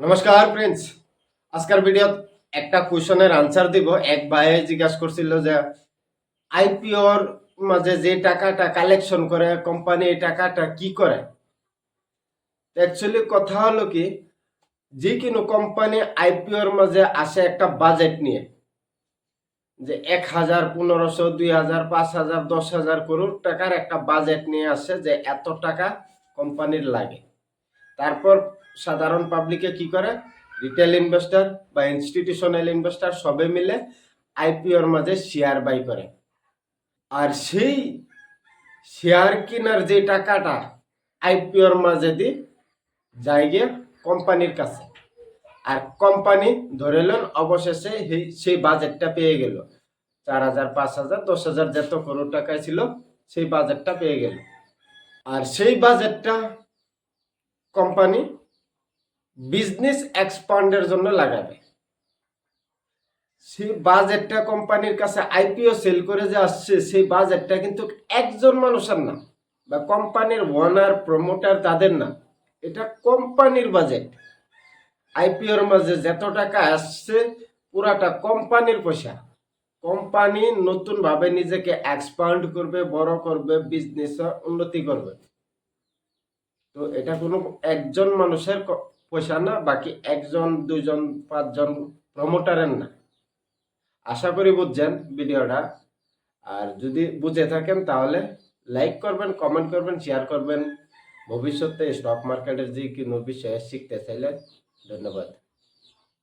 নমস্কার ফ্রেন্ডস আজকের ভিডিও একটা কোশ্চেনের আনসার দিব। এক ভাইয়ে জিজ্ঞাসা করছিল যে আইপিওর মাঝে যে টাকাটা কালেকশন করে কোম্পানি এই টাকাটা কি করে? অ্যাকচুয়ালি কথা হলো কি, যে কোনো কোম্পানি আইপিওর মাঝে আসে একটা বাজেট নিয়ে। যে এক হাজার, পনেরোশো, দুই হাজার, পাঁচ হাজার, দশ হাজার করোড় টাকার একটা বাজেট নিয়ে আসে যে এত টাকা কোম্পানির লাগে। তারপর সাধারণ পাবলিকে কি করে? রিটেল ইনভেস্টর বা ইনস্টিটিউশনাল ইনভেস্টর সবে মিলে আইপিওর মাঝে শেয়ার বাই করে। আর সেই শেয়ার কেনার যে টাকাটা আইপিওর মাঝে দি, যায় গিয়ে কোম্পানির কাছে। আর কোম্পানি ধরে নেন অবশেষে সেই বাজেটটা পেয়ে গেল। চার হাজার, পাঁচ হাজার, দশ হাজার যত করোড় টাকায় ছিল, সেই বাজেটটা পেয়ে গেল। আর সেই বাজেটটা কোম্পানি বিজনেস এক্সপান্ডের জন্য লাগাবে। সেই বাজেটটা কোম্পানির কাছে আইপিও সেল করে যে আসছে, সেই বাজেটটা কিন্তু একজন মানুষের না বা কোম্পানির ওনার প্রমোটার তাদের না এটা কোম্পানির বাজেট আইপিওর মাঝে যত টাকা আসছে, পুরাটা কোম্পানির পয়সা। কোম্পানি নতুন ভাবে নিজেকে এক্সপান্ড করবে, বড় করবে বিজনেস উন্নতি করবে। তো এটা কোনো একজন মানুষের পয়সা না, বাকি একজন দুজন পাঁচজন প্রমোটারের না। আশা করি বুঝছেন ভিডিওটা। আর যদি বুঝে থাকেন, তাহলে লাইক করবেন কমেন্ট করবেন শেয়ার করবেন। ভবিষ্যতে স্টক মার্কেটের যে কোনো বিষয়ে শিখতে চাইলে ধন্যবাদ।